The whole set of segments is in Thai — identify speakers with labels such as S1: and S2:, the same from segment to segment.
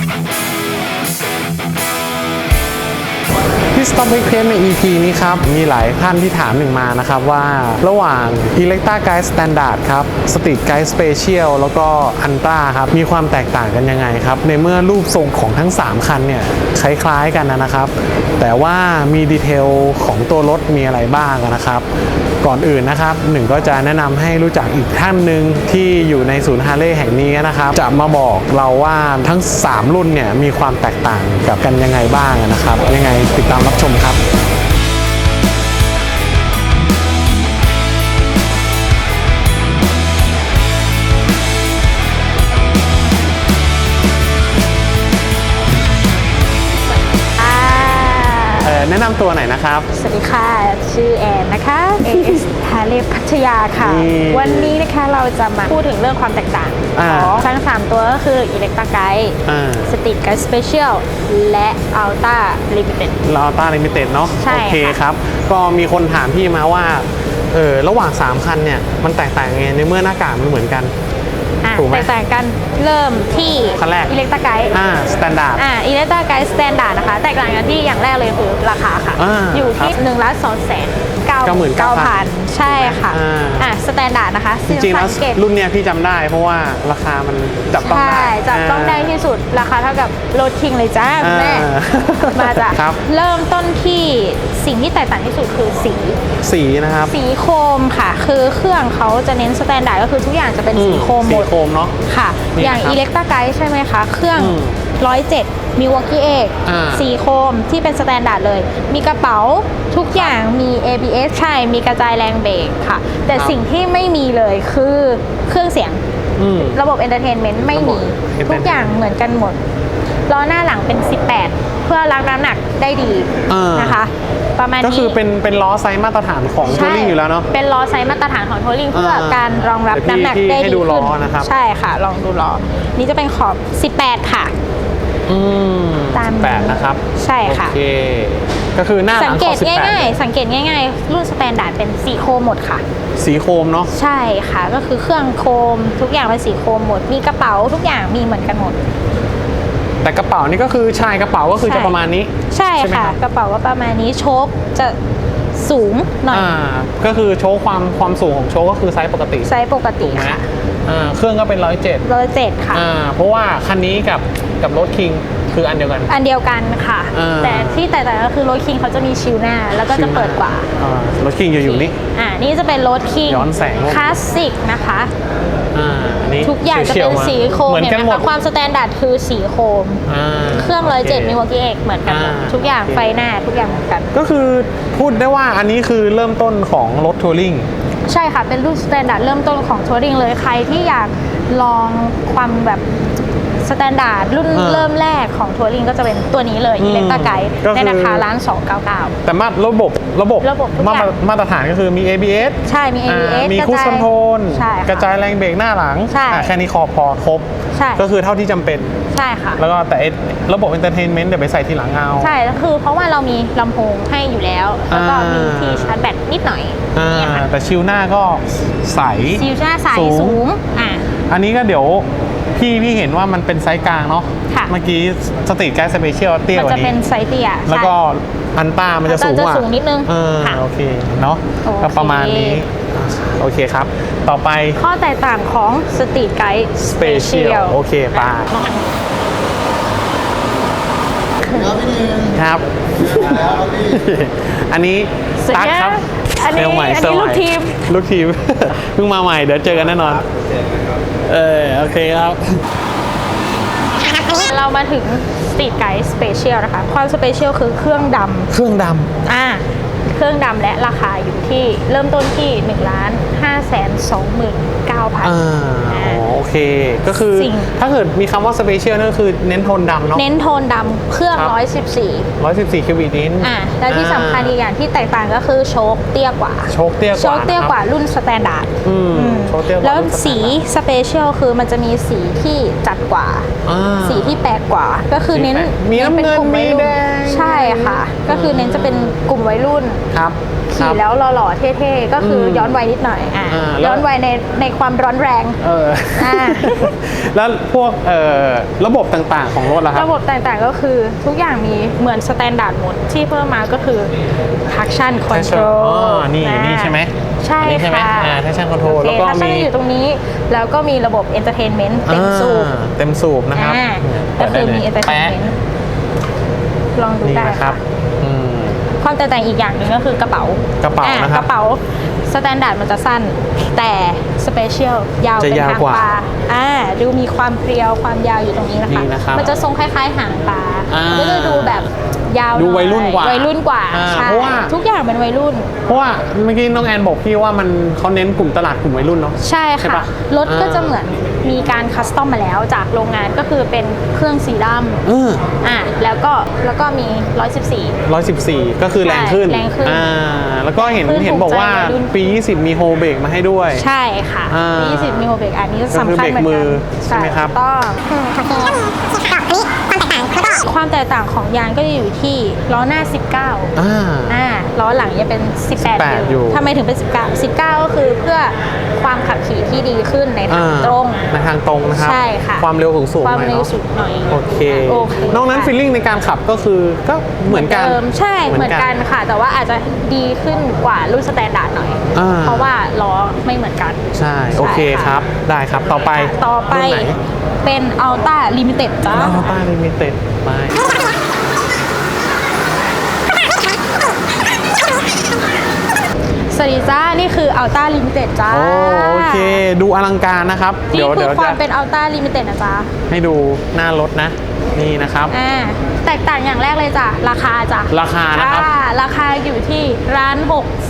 S1: Thank you. ที่ Stop Make Pain ใน EP นี้ครับ มีหลายท่านที่ถามหนึ่งมานะครับว่าระหว่าง Electra Guide Standard ครับ Street Guide Special แล้วก็ Ultra ครับ มีความแตกต่างกันยังไงครับ ในเมื่อรูปทรงของทั้ง 3 คันเนี่ย คล้ายๆกันนะครับ แต่ว่ามีดีเทลของตัวรถมีอะไรบ้างนะครับก่อนอื่นนะครับหนึ่งก็จะแนะนำให้รู้จักอีกท่านหนึ่งที่อยู่ในศูนย์ฮาร์เลย์แห่งนี้นะครับ จะมาบอกเราว่าทั้ง 3 รุ่นเนี่ยมีความแตกต่างกับกันยังไงบ้างนะครับ ยังไงติดตามรับชมครับ แนะนำตัวหน่อยนะครับ
S2: สวัสดีค่ะ ชื่อแอนนะคะ AS ทาเลพัทยาค่ะ
S1: นี่
S2: วันนี้นะคะเราจะมาพูดถึงเรื่องความแตกต่าง
S1: อ่า
S2: ของทั้ง 3 ตัวก็คือ Electra Guide
S1: อ่า
S2: Street Guide Special และ Ultra Limited
S1: เราต้าลิมิเต็ดเนาะ
S2: ใช่
S1: โอเค
S2: ค่ะ
S1: ครับ ก็มีคนถามพี่มาว่าเออระหว่าง 3 คันเนี่ย มันแตกต่างยังไงในเมื่อหน้ากากมันเหมือนกัน
S2: อะ
S1: ถูกไหม
S2: แตกต่างกันเริ่มที่
S1: คันแรก
S2: Electra Guide
S1: อ่าสแตนดาร์ด
S2: อ่า Electra Guide Standard นะคะ แตกต่างกันที่อย่างแรกเลยคือราคาค่ะ
S1: อ่า
S2: อยู่ที่1ล้าน2แสน 99,000 ใช่ค่ะ
S1: อ่า
S2: อะ Standard นะคะ
S1: จริงๆแล้ว
S2: สัเกต
S1: รุ่นเนี้ยพี่จำได้ เพราะว่าราคามันจับต้อง
S2: ใช่
S1: ได้
S2: จับต้องได้ที่สุดราคาเท่ากับรถคิงเลยจ้าคุณแม่
S1: อ่า
S2: มาจ้ะ
S1: ครับ
S2: เริ่มต้นที่สิ่งที่แตกต่างที่สุดคือสี
S1: สีนะครับ
S2: สีโคมค่ะ คือเครื่องเขาจะเน้นสแตนดาร์ดก็คือทุกอย่างจะเป็นสีโคมหม
S1: สี
S2: ด
S1: โคมเนาะ
S2: ค่ะ
S1: นี่
S2: อย่าง
S1: นะครับ
S2: อิเล็กต a ไกด์ใช่ไหมคะ เครื่อง
S1: อืม
S2: 107มีวอ l กี้เอก
S1: อ่า
S2: สีโคมที่เป็นสแตนดาร์ดเลย มีกระเป๋าทุกอย่างมี ABS ใช่ มีกระจายแรงเบรกค่ะ แต่
S1: ครับ
S2: สิ่งที่ไม่มีเลยคือเครื่องเสียง
S1: อืม
S2: ระบบเอนเตอร์เทนเมนต์ไม่มี
S1: ระบบ entertainment
S2: ทุกอย่างเหมือนกันหมดล้อหน้าหลังเป็น 18 เพื่อรับน้ำหนักได้ดี
S1: อ่าน
S2: นะคะ ประมาณนี้
S1: ก็คือเป็นเป็นล้อไซส์มาตรฐานของทัว
S2: ใช่
S1: ริงอยู่แล้วเนาะ
S2: เป็นล้อไซส์มาตรฐานของทัวริงเพื่ออาการรองรับ
S1: เดี๋ยวพี่
S2: น้ำหนัก
S1: พี่
S2: ได้
S1: ให้
S2: ดี
S1: ดูล้อ
S2: ขึ้น
S1: นะครับ
S2: ใช่ค่ะ ลองดูล้อ นี่จะเป็นขอบ 18 ค่ะ
S1: อืม
S2: ตามนี้
S1: แปดนะครับ
S2: ใช่ค่ะ
S1: โอเคก็คือหน้าห
S2: สั
S1: ลั
S2: ง
S1: ง
S2: เก
S1: ขอ
S2: ต
S1: บ18
S2: ง่ายๆ สังเกตง่ายๆ รุ่นสแตนดาร์ดเป็นสีโคมหมดค่ะ
S1: สีโคมเนาะ
S2: ใช่ค่ะ ก็คือเครื่องโคมทุกอย่างเป็นสีโคมหมด มีกระเป๋าทุกอย่างมีเหมือนกันหมด
S1: แต่กระเป๋านี่ก็คือชายกระเป๋าก็คือ
S2: ใช่
S1: จะประมาณนี้
S2: ใช่
S1: ไหม
S2: ค่ะ
S1: รับ
S2: กระเป๋าก็ประมาณนี้โชคจะสูงหน่อย
S1: อ่าก็คือโชว์ความความสูงของโชว์ก็คือไซส์ปกติ
S2: ไซส์ปกติ
S1: ถูกไหม
S2: ค่ะ
S1: อ่าเครื่องก็เป็นร้อยเจ็ด
S2: ร้อยเจ็ดค่ะ
S1: อ่าเพราะว่าคันนี้กับกับรถคิง คืออันเดียวกัน
S2: อันเดียวกันค่ะ
S1: อ่า
S2: แต่ที่แตกต่างก็คือรถคิงเขาจะมีชิลหน้า แล้วก็จะเปิดกว่า
S1: อ่ารถคิงอยู่อยู่นี่
S2: อ่า นี่จะเป็นรถคิง
S1: ย้อนแสง
S2: คลาสสิกนะคะ
S1: อ่าอันนี้
S2: ทุกอย่างจะ
S1: ฉี
S2: เป็
S1: วนๆา
S2: สีโคม
S1: เหมือน
S2: เห็น
S1: กัน
S2: ไห
S1: ห
S2: ม
S1: มด
S2: คะความสแตนดาร์ดคือสีโคม
S1: อ่า
S2: เครื่อง
S1: โร้
S2: อยเจ็ดมีวอกี้เอกเหมือนกันหมด
S1: อ่า
S2: ทุกอย่าง
S1: โอเค
S2: ไฟหน้าทุกอย่างเหมือนกัน
S1: ก็คือพูดได้ว่าอันนี้คือเริ่มต้นของรถทัวริง
S2: ใช่ค่ะ เป็นรุ่นสแตนดาร์ดเริ่มต้นของทัวริงเลยใครที่อยากลองความแบบ สแตนดาร์ดรุ่น
S1: อ่า
S2: เริ่มแรกของทัวริงก็จะเป็นตัวนี้เลย
S1: อืม
S2: อิเล็กต a ไกด์
S1: ก็คือ
S2: ในราคาล้านสองเก้าเก้า
S1: แต่มาระบบระบบ
S2: ระบบทุก
S1: มา
S2: อย่าง
S1: ตรมาตรฐานก็คือมี ABS
S2: ใช่ มี
S1: อ่า
S2: ABS
S1: มี
S2: กระ
S1: คู
S2: จาย
S1: คอนโทรล
S2: ใช่ค่ะ
S1: กระจายแรงเบรกหน้าหลัง
S2: ใช่
S1: อ่าแค่นี้คอพอครบ
S2: ใช่
S1: ก็คือเท่าที่จำเป็น
S2: ใช่ค่ะ
S1: แล้วก็แต่ไอ้ระบบ entertainment เดี๋ยวไปใส่ทีหลังเอา
S2: ใช่แล้วคือเพราะว่าเรามีลำโพงให้อยู่แล้ว แล้วก็
S1: อ่ามี
S2: มีที่ชาร์จแบตนิดหน่อย
S1: อ่า
S2: เนี่ยค่ะ
S1: แต่ชิลหน้าก็ใส
S2: ซิลหน้าใส
S1: สูง
S2: สูงอะ
S1: อันนี้ก็เดี๋ยว พี่พี่เห็นว่ามันเป็นไซส์กลางเนาะ
S2: ค่ะ
S1: เมื่อกี้สตรีทไกด์สเปเชียลเตี้ย
S2: มัน
S1: กว่า
S2: จะเป็น
S1: นี้
S2: ไซส์เตี้ย
S1: แล้วก็
S2: ใช่
S1: อันต้ามันจะ
S2: อันต้า
S1: สูงกว่า
S2: จะสูงนิดนึง
S1: เออ
S2: ค่ะ
S1: โอเคเนาะ
S2: โอเค
S1: ก็ประมาณนี้โอเคครับ ต่อไป
S2: ข้อแตกต่างของสตรีทไกด์สเปเชีย
S1: Special
S2: ล
S1: โอเคไป ครับ อันนี้
S2: สวัส
S1: ตั๊ก
S2: ดี
S1: ครับ
S2: อันนี้
S1: เซลล์ใหม่
S2: อัน
S1: เซล
S2: นี้
S1: ล์ให
S2: ลู
S1: ม่
S2: กทีม
S1: ลูกทีม เพิ่งมาใหม่เดี๋ยวเจอกันแน่นอน เออโอเคครับ
S2: เรามาถึงสตรีทไกด์สเปเชียลนะคะ ความสเปเชียลคือเครื่องด
S1: เครื่องดำ
S2: อ่าเครื่องดำและราคาอยู่ที่เริ่มต้นที่1ล้าน5แสน29,000ำ
S1: อ่าอ๋อโอ เค ก็คือ
S2: สิ่ง
S1: ถ้าเกิดมีคำว่าสเปเชียลนั่นก็คือเน้นโทนดำเนาะ
S2: เน้นโทนดำเครื่อง
S1: ครับ
S2: 114
S1: 114คิวบิตนิน
S2: อ่าแล้วที่สำคัญอีกอย่างที่แตกต่างก็คือโชคเตี้ยกว่า
S1: โชคเตี้ยกว่า
S2: โชคเตี้ยกว่า
S1: นะครับ
S2: รุ่นสแตนดาร์ด
S1: อืม
S2: อืม
S1: Total
S2: แล้ว
S1: Volume
S2: สี
S1: Standard
S2: สเปเชียลคือมันจะมีสีที่จัดกว่า
S1: อ่า
S2: สีที่แปลกกว่า ก็คือเน้น
S1: มีน้ำ
S2: ป็
S1: เงิน
S2: กลุ่วัยรุ่
S1: มีแดง
S2: ใช่ค่ะ ก็คือเน้นจะเป็นกลุ่มวัยรุ่น
S1: ครับ ค
S2: ขี่
S1: รับ
S2: แล้วหล่อๆเท่ๆก็คืออ
S1: ม
S2: ย้อนวัยนิดหน่อยอะ
S1: อ่าแล้ว
S2: ย้อนวัยในในความร้อนแรง
S1: เออ
S2: อ่า
S1: แล้วพวกเอ่อระบบต่างๆของรถล่ะครับ
S2: ระบบต่างๆก็คือทุกอย่างมีเหมือนสแตนดาร์ดหมดที่เพิ่มมาก็คือ traction control
S1: อ๋อนี่ะนี่ใช่ไหม
S2: ใช่
S1: อันนี้ใช่ไหม
S2: ค่ะ
S1: อ่า traction control
S2: โอเค
S1: แล้วก็
S2: traction
S1: มี
S2: อยู่ตรงนี้ แล้วก็มีระบบ entertainment เต็มสูบ
S1: อ่าเต็มสูบนะครับ
S2: อ่า
S1: เปิ
S2: ก็
S1: ดได้
S2: คือ
S1: เลย
S2: มี
S1: แปะ
S2: entertainment ลองดู
S1: นี่
S2: ได้
S1: นะครับอืม
S2: ความแตกต่างอีกอย่างหนึ่งก็คือกระเป๋าก
S1: ระเป๋า
S2: อ่
S1: นะครับ
S2: กระเป๋าสแตนดาร์ดมันจะสั้น แต่สเปเชียลยาว
S1: จะ
S2: เป็น
S1: ยาว
S2: หาง
S1: กว่า
S2: ปลาอ่าดูมีความเพรียวความยาวอยู่ตรงนี้นะคะ
S1: นี่นะครับ
S2: มันจะทรงคล้ายๆหางปลา
S1: อ่า
S2: ก็จะดูแบบ ยาว
S1: ดู
S2: หน่อ
S1: วัยรุ่นกว่า
S2: วัยรุ่นกว่า
S1: อ่า
S2: ใช่
S1: เพราะว่า
S2: ทุกอย่างเป็นวัยรุ่น
S1: เพราะว่าเมื่อกี้น้องแอนบอกพี่ว่ามันเขาเน้นกลุ่มตลาดกลุ่มวัยรุ่นเนาะ
S2: ใช่
S1: ใช่
S2: ค่ะ
S1: ปะ
S2: รถก็
S1: อ่า
S2: จะเหมือนมีการคัสตอมมาแล้วจากโรงงานก็คือเป็นเครื่องสีด
S1: เออำ
S2: อ่าแล้วก็แล้วก็มี 114
S1: ร้อยสิบสี่ก็คือแรงขึ้น
S2: แรงขึ้น
S1: อ่าแล้วก็เห็น
S2: ขึ้น
S1: เห็นบอกว่า
S2: ถูกใจวัยรุ่น
S1: ปี 20 มีโฮเบรกมาให้ด้วย
S2: ใช่ค่ะ
S1: อ่า
S2: 20มิโฮเบกอันนี้
S1: ก็คือ
S2: สำคัญเหมือน
S1: เบรกมื
S2: กั
S1: อนใช่ไหมครับ
S2: ถูกต้องค วามแตกต่างของยางก็จะอยู่ที่ล้อหน้า 19
S1: อ่า
S2: อ่าล้อหลังจะเป็น 18
S1: 18อยู่
S2: ทำไมถึงเป็น 19 19 ก็คือเพื่อความขับขี่ที่ดีขึ้นในทาง
S1: อ่า
S2: ตรง
S1: ในทางตรงนะครับ
S2: ใช่ค่ะ
S1: ความเร็วสูงสูง
S2: ความ
S1: หน่อย
S2: เร็ว
S1: เนาะ
S2: สูงหน่อย
S1: โอเค
S2: โอเค
S1: นอกนั้น
S2: ค่ะ
S1: ฟีลลิ่งในการขับก็คือก็เหมือนกัน
S2: ดิมใช่เหมือนกันค่ะ แต่ว่าอาจจะดีขึ้นกว่ารุ่นสแตนดาร์ดหน่อย
S1: อ่า
S2: เพราะว่าล้อไม่เหมือนกัน
S1: ใช่โอเค
S2: ใช่ค่ะ
S1: ครับได้ครับต่อไป
S2: ต่อไป
S1: รุ่นไหน
S2: เป็น Alta Limited จ้า
S1: อัลต้าลิมิเต็ด ไป
S2: สวัสดีจ้า นี่คือ Alta Limited จ้า
S1: โอ้โอเค ดูอลังการนะครับ
S2: นี่
S1: เดี๋ยว
S2: คื
S1: เดี๋
S2: อ
S1: ยว
S2: ความ
S1: จะ
S2: เป็น Alta Limited นะจ๊ะ
S1: ให้ดูหน้ารถนะ นี่นะครับ
S2: อ่าแตกต่างอย่างแรกเลยจ้ะ ราคาจ้ะ
S1: ราคานะครับ
S2: อ่าราคาอยู่ที่ร้าน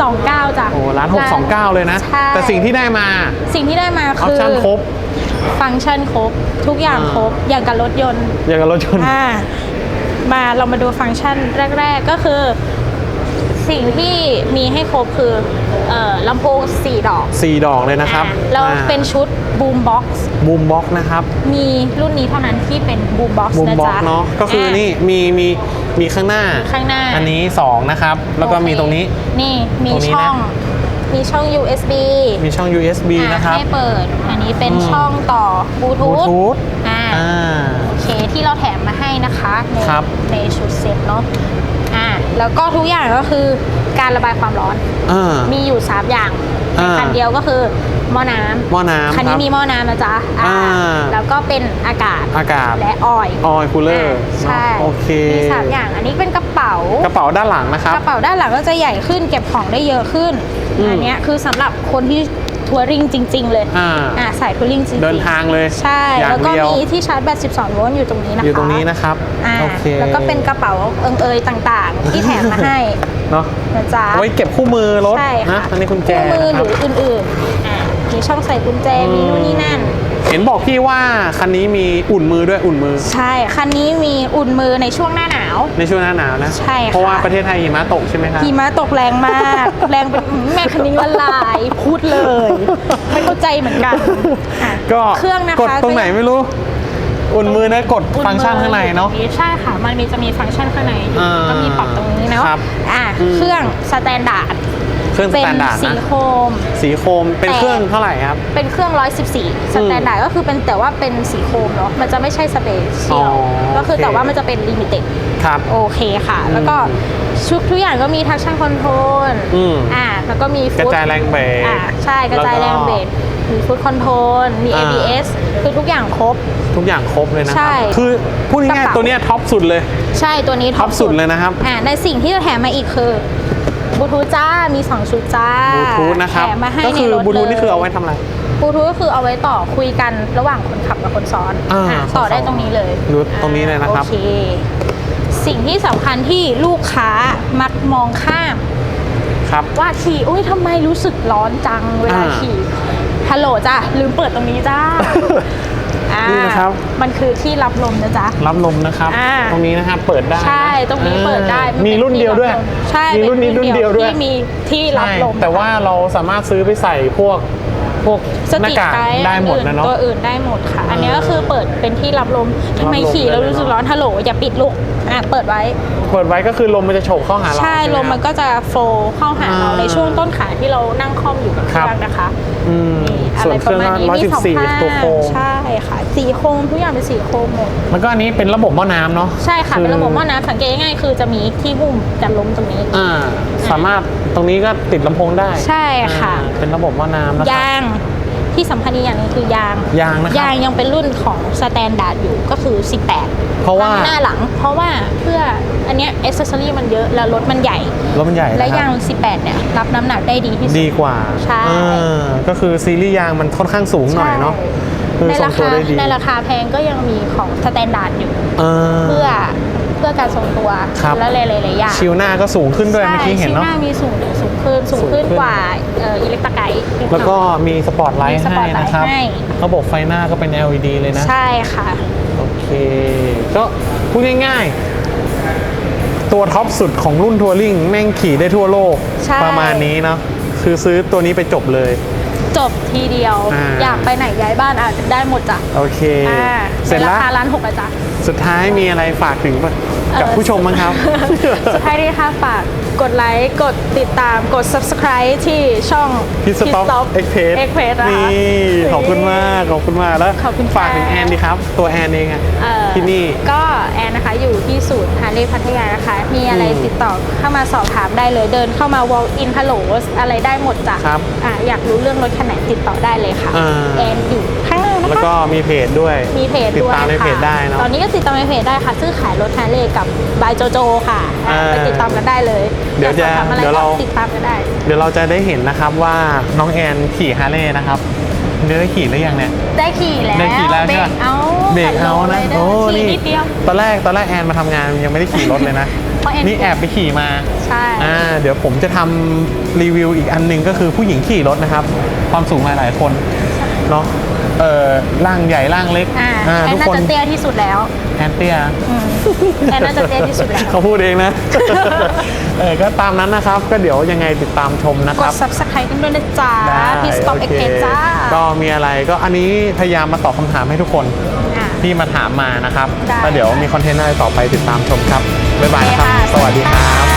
S2: 629จ้ะ
S1: โอ้ร้าน629 เลยนะ
S2: ใช่
S1: แต่สิ่งที่ได้มา
S2: สิ่งที่ได้มา
S1: ออป
S2: คือ
S1: ชั่นครบ
S2: ฟังก์ชันครบ ทุกอย่าง
S1: อ่า
S2: ครบ อย่างกับรถยนต์
S1: อย่างกับรถยนต์
S2: อ่ามาเรามาดูฟังก์ชันแรก ๆ ก็คือ สิ่งที่มีให้ครบคือเอ่อลำโพง 4 ดอก
S1: สี่ดอกเลยนะครับ
S2: อ่าแล้วเป็นชุดบูมบ็อกซ์
S1: บูมบ็อกนะครับ
S2: มีรุ่นนี้เท่านั้นที่เป็นบูมบ็อกซ์
S1: บูม
S2: นะ
S1: บ็อก
S2: จ๊ะ
S1: เนาะก็คือนี่มีมีมีข้างหน้า
S2: ข้างหน้า
S1: อันนี้ 2 นะครับ แล้วก็มีตรงนี้
S2: นี่มี
S1: ตรงนี้
S2: ช่
S1: นะ
S2: อง มีช่อง USB
S1: มีช่อง USB
S2: อ่า
S1: นะครับ
S2: ให้เปิด อันนี้เป็น
S1: อืม
S2: ช่องต่อบลู
S1: บลู
S2: ทูธ
S1: ทูธ
S2: อ่า
S1: อ่า
S2: โอเคที่เราแถมมาให้นะคะใน
S1: ครับ
S2: ในชุดเซ็ตเนาะอ่าแล้วก็ทุกอย่างก็คือการระบายความร้อน
S1: อ่า
S2: มีอยู่ 3 อย่างใน
S1: อ่า
S2: คันเดียวก็คือหม้อน้ำ
S1: หม้อน้ำ
S2: คัน
S1: ค
S2: นี้
S1: รับ
S2: มีหม้อน้ำนะจ๊ะอ่า
S1: อ่า
S2: แล้วก็เป็นอากาศ
S1: อากาศ
S2: และออยล์
S1: ออยคูลเลอร์
S2: ใช่
S1: โอเค
S2: มีสามอย่างอันนี้เป็นกระเป๋า
S1: กระเป๋าด้านหลังนะครับ
S2: กระเป๋าด้านหลังก็จะใหญ่ขึ้นเก็บของได้เยอะขึ้น
S1: อืม
S2: อันเนี้ยคือสำหรับคนที่ทัวริงจริง ๆ เลย
S1: อ่า
S2: อ่าสายทัวริงจริงๆ
S1: เดินทางเลย
S2: ใช่
S1: อย่าง
S2: แล้วก็
S1: เดียว
S2: มีที่ชาร์จแบต 12 โวลต์อยู่ตรงนี้นะคะ
S1: อยู่ตรงนี้นะครับ
S2: อ่า
S1: โอเค
S2: แล้วก็เป็นกระเป๋าเอิงเอยต่างๆ ที่แถมมาให้
S1: เนาะ
S2: นะจ๊ะ
S1: เอาไว้เก็บคู่มือรถ
S2: ใช่
S1: นะ
S2: ค่ะ
S1: อันนี้คุณแจ
S2: คู่มือ
S1: นะ
S2: ห
S1: ครั
S2: รื
S1: บ
S2: ออื่นๆอ่ามีช่องใส่กุญแจ มีนู่นนี่นั่น
S1: เห็นบอกพี่ว่าคันนี้มีอุ่นมือด้วยอุ่นมือ
S2: ใช่ คันนี้มีอุ่นมือในช่วงหน้าหนาว
S1: ในช่วงหน้าหนาวนะ
S2: ใช่ค่ะ
S1: เพราะว่าประเทศไทยหิมะตกใช่ไหมครับ
S2: หิมะตกแรงมาก แรงเป็นแม่คันนี้ละลายพูดเลย ไม่เข้าใจเหมือนกันอะ
S1: ก็
S2: เครื่องนะคะ
S1: กดตรงไหนไม่รู้ อุ่นมือนะกด
S2: อุ่
S1: ฟังก์ชันข้างในเนาะ
S2: อยู่ใช่ค่ะ มันมีจะมีฟังก์ชันข้างในอยู่
S1: อ่า
S2: ก็มีปรับตรงนี้ เนาะ
S1: ครับ
S2: อะ
S1: อืม
S2: เครื่องสแตนดาร์ด
S1: เครื่องส
S2: เป็น
S1: แตนดาร์ด
S2: สี
S1: นะ
S2: โคม
S1: สีโคมเป็น
S2: แต่
S1: เครื่องเท่าไหร่ครับ
S2: เป็นเครื่อง 114 สแตนดาร์ดก็คือเป็นแต่ว่าเป็นสีโคมเนาะ มันจะไม่ใช่สเปเชี
S1: อ๋
S2: ย
S1: อ
S2: ล ก็คือ
S1: โอเค
S2: แต่ว่ามันจะเป็นลิมิเต็ด
S1: ครับ
S2: โอเคค่ะ แล้วก็ชุดทุกอย่างก็มี traction control
S1: อืม
S2: อ่า แล้วก็มี
S1: กระ
S2: foot
S1: จายแรงเบรก
S2: อ่า ใช่ กระจายแรงเบรก มีฟุตคอนโทรลมี
S1: อ่า
S2: ABS คือทุกอย่างครบ
S1: ทุกอย่างครบเลยนะค
S2: ใช่
S1: รัคือพูด
S2: กระ
S1: ง่าย
S2: เป๋า
S1: ๆตัวเนี้ยท็อปสุดเลย
S2: ใช่ตัวนี้
S1: ท็อปสุดเลยนะครับ
S2: อ่าในสิ่งที่จะแถมมาอีกคือบลูทูธจ้ามี 2 ชุดจ้า
S1: บลูทูธนะครับ
S2: แถมมาให้
S1: ก็
S2: ใน
S1: คือ
S2: รถ
S1: บลูทูธ
S2: ลย
S1: นี่คือเอาไว้ทำอะไร
S2: บลูทูธก็คือเอาไว้ต่อคุยกันระหว่างคนขับกับคนซ้อน
S1: อ่า
S2: อ่าต่อได้
S1: คนซ้อน
S2: ตรงนี้เลย
S1: ดูตรงนี้เลยนะครับ
S2: โอเคสิ่งที่สำคัญที่ลูกค้ามักมองข้าม
S1: ครับ
S2: ว่าขี่ อุ้ยทำไมรู้สึกร้อนจังเวลา
S1: อ่า
S2: ขี่ ฮัลโหลจ้าลืมเปิดตรงนี้จ้าอ่า
S1: นี่นะครับ
S2: มันคือที่รับลมนะจ๊ะ
S1: รับลมนะครับ
S2: อ่า
S1: ตรงนี้นะครับเปิดได้นะ
S2: ใช่ ตรงนี้เปิดได้
S1: อ่านมี
S2: ป็
S1: รุ่นเดียวด้วย
S2: ที่รับลมใช่
S1: มีรุ่นนี้รุ่นเดียวด้วย
S2: ที่มีที่รับลม
S1: ใช่แต่ว่าเราสามารถซื้อไปใส่พวก พวก
S2: ส
S1: หน้า
S2: ติ
S1: กาก
S2: ไกด์
S1: ได้หมดนะเนาะ
S2: ตัวอื่นได้หมดค่ะ อันนี้ก็คือเปิดเป็นที่รับลมทำไม
S1: รับลม
S2: ขี่แล้ว
S1: ได้เลย
S2: รู้สึก
S1: เนอะ
S2: ร้อนฮัลโหลอย่าปิดลูกอะเปิดไว้
S1: เปิดไว้ก็คือลมมันจะโฉบเข้าหาเรา
S2: ใช่
S1: ไห
S2: ลมมัน
S1: ครับ
S2: ก็จะโฟลว์เข้าหาเรา
S1: อ่า
S2: ในช่วงต้นขาที่เรานั่งคล่อมอยู่กับเค
S1: ครับ
S2: รื่องนะคะ
S1: อืม
S2: นี่อะ
S1: ส่ว
S2: ไร
S1: นเค
S2: ป
S1: รื่
S2: ระ
S1: อง
S2: มาณนี้
S1: ร้อย
S2: มี
S1: สิบ
S2: สอง
S1: สี่
S2: ข้าง
S1: ตัวโครง
S2: ใช่ค่ะสีโครงทุกอย่างเป็นสีโครงหมด
S1: แล้วก็อันนี้เป็นระบบหม้อน้ำเนาะ
S2: ใช่ค่ะ
S1: อ
S2: เป็นระบบหม้อน้ำสังเกตง่ายๆคือจะมีที่หุ้มกันลมตรงนี้
S1: อ่าสามารถ ตรงนี้ก็ติดลำโพงได้
S2: ใช่ค่ะ
S1: อ่าเป็นระบบหม้อน้ำนะครับ
S2: ยางที่สำคัญอีกอย่างหนึงคือยาง
S1: ยางนะครับ
S2: ยางยังเป็นรุ่นของสแตนดาร์ดอยู่ก็คือ 18
S1: เพราะว่า
S2: ทั้งหน้าหลัง เพราะว่าเพื่ออันเนี้ยเอเซอรี่มันเยอะแล้วรถมันใหญ่
S1: รถมันใหญ่
S2: และ
S1: นะครับ
S2: ยาง18 เนี่ย รับน้ำหนักได้ดีที่สุด
S1: ดีกว่า
S2: ใช่
S1: อ่าก็คือซีรีส์ยางมันค่อนข้างสูงหน่อยเนาะคือ
S2: ใน
S1: ทร
S2: ราง
S1: ตัว
S2: คา
S1: ได้ดี
S2: ในราคาแพงก็ยังมีของสแตนดาร์ดอยู่
S1: อ่า
S2: เพื่อ เพื่อการทรงตัว
S1: ครับ
S2: และหลายๆอย่าง
S1: ชิวหน้าก็สูงขึ้นด้วยเมื่อกี้เห็นเนาะ
S2: ใช่ชิ้หน้ามีสูงสูงขึ้นสูงขึ้น
S1: สูงขึ้น
S2: กว่าเอ่ออิเล็กตาไกด์
S1: แล้วก็มีสปอตไล
S2: มี
S1: ท์
S2: สปอ
S1: ให้
S2: ตไลท์
S1: นะครับ
S2: ให้
S1: ระบบไฟหน้าก็เป็น LED เลยนะ
S2: ใช่ค่ะ
S1: โอเค ก็พูดง่ายๆ ตัวท็อปสุดของรุ่นทัวริงแม่งขี่ได้ทั่วโลก
S2: ใช่
S1: ประมาณนี้เนาะคือซื้อตัวนี้ไปจบเลย
S2: จบทีเดียว
S1: อ่า
S2: อยากไปไหนย้ายบ้านอะได้หมดจ้ะ
S1: โอเค
S2: อ่า
S1: เสร็จ
S2: ใน
S1: แล้
S2: ราวคาล้านหกอะจ้ะ
S1: สุดท้ายมีอะไรฝากถึงกับ
S2: เอ่อ
S1: ผู้ชมบ้างครับ
S2: สุดท้ายนี้ค่ะฝากกดไลค์กดติดตามกด subscribe ที่ช่อง
S1: พิสต็อปเอ็กเพส
S2: Express นะคะ
S1: นี่ขอบคุณมาก ขอบคุณมากแล้ว
S2: ขอบคุณค่ะ
S1: ฝากถึงแอนดีครับ ตัวแอนเองอะ
S2: เอ่อ
S1: ที่นี่
S2: ก็แอนนะคะอยู่ที่ศูนย์ฮาร์เลย์พัทยานะคะ มีอะไร
S1: อืม
S2: ติดต่อเข้ามาสอบถามได้เลยเดินเข้ามา walk in hello อะไรได้หมดจ้ะ
S1: ครับ
S2: อะอยากรู้เรื่องรถคันไหนติดต่อได้เลยค่ะ
S1: อ่า
S2: แอนอยู่ข้างหน้านะคะ
S1: แล้วก็มีเพจด้วย
S2: มีเพจ
S1: ติด
S2: ด้วย
S1: ตามใน
S2: ค่ะ
S1: เพจได้เนาะ
S2: ตอนนี้ก็ติดตามในเพจได้ค่ะ ซื้อขายรถฮาร์เลย์กับบายโจโจค่ะอะ
S1: อ่า
S2: ไปติดตามกันได้เลย
S1: เดี๋ยวจะ
S2: อากสอบถามอะไร
S1: เดี๋ยวเรา
S2: ก็ติดตามกันได้
S1: เดี๋ยวเราจะได้เห็นนะครับว่าน้องแอนขี่ฮาร์เลย์นะครับ เดี๋ยวได้ขี่หรือยังเนี่ย
S2: ได้ขี่แล้ว
S1: ได้ขี่แล้ว
S2: เบร
S1: ใช่
S2: ก
S1: ปะ
S2: เอา
S1: เบรกเอานะ
S2: โอ้
S1: โอ้
S2: ขี่
S1: นี่
S2: นิดเดียว
S1: ตอนแรกตอนแรกแอนมาทำงานยังไม่ได้ขี่รถเลยนะ
S2: เพราะแอน
S1: นี่แอบไปขี่มา
S2: ใช่
S1: อ่าเดี๋ยวผมจะทำรีวิวอีกอันหนึ่งก็คือผู้หญิงขี่รถนะครับ ความสูงหลายๆคนเนาะ เออร่างใหญ่ร่างเล็ก
S2: อ่า
S1: อ่า
S2: แอน
S1: ทุก
S2: น่า
S1: คน
S2: จะเตี้ยที่สุดแล้ว
S1: แอนเตี้ย
S2: อืมแอนน่าจะเตี้ยที่สุดแล้ว
S1: เขาพูดเองนะ เออก็ตามนั้นนะครับ ก็เดี๋ยวยังไงติดตามชมนะ
S2: ก
S1: ครั
S2: ด
S1: บ
S2: subscribe กันด้วยนะจ๊ะ
S1: ได้
S2: พี่ stop
S1: โอ
S2: x
S1: เค
S2: p จ้า
S1: ก็มีอะไรก็อันนี้พยายามมาตอบคำถามให้ทุกคน
S2: อะ
S1: ที่มาถามมานะครับ
S2: ได้
S1: แล้วเดี๋ยวมีคอนเทนต์อะไรต่อไปติดตามชมครับ บ๊ายบายนะครับ
S2: โอเคค่ะ
S1: สวัสดีครับ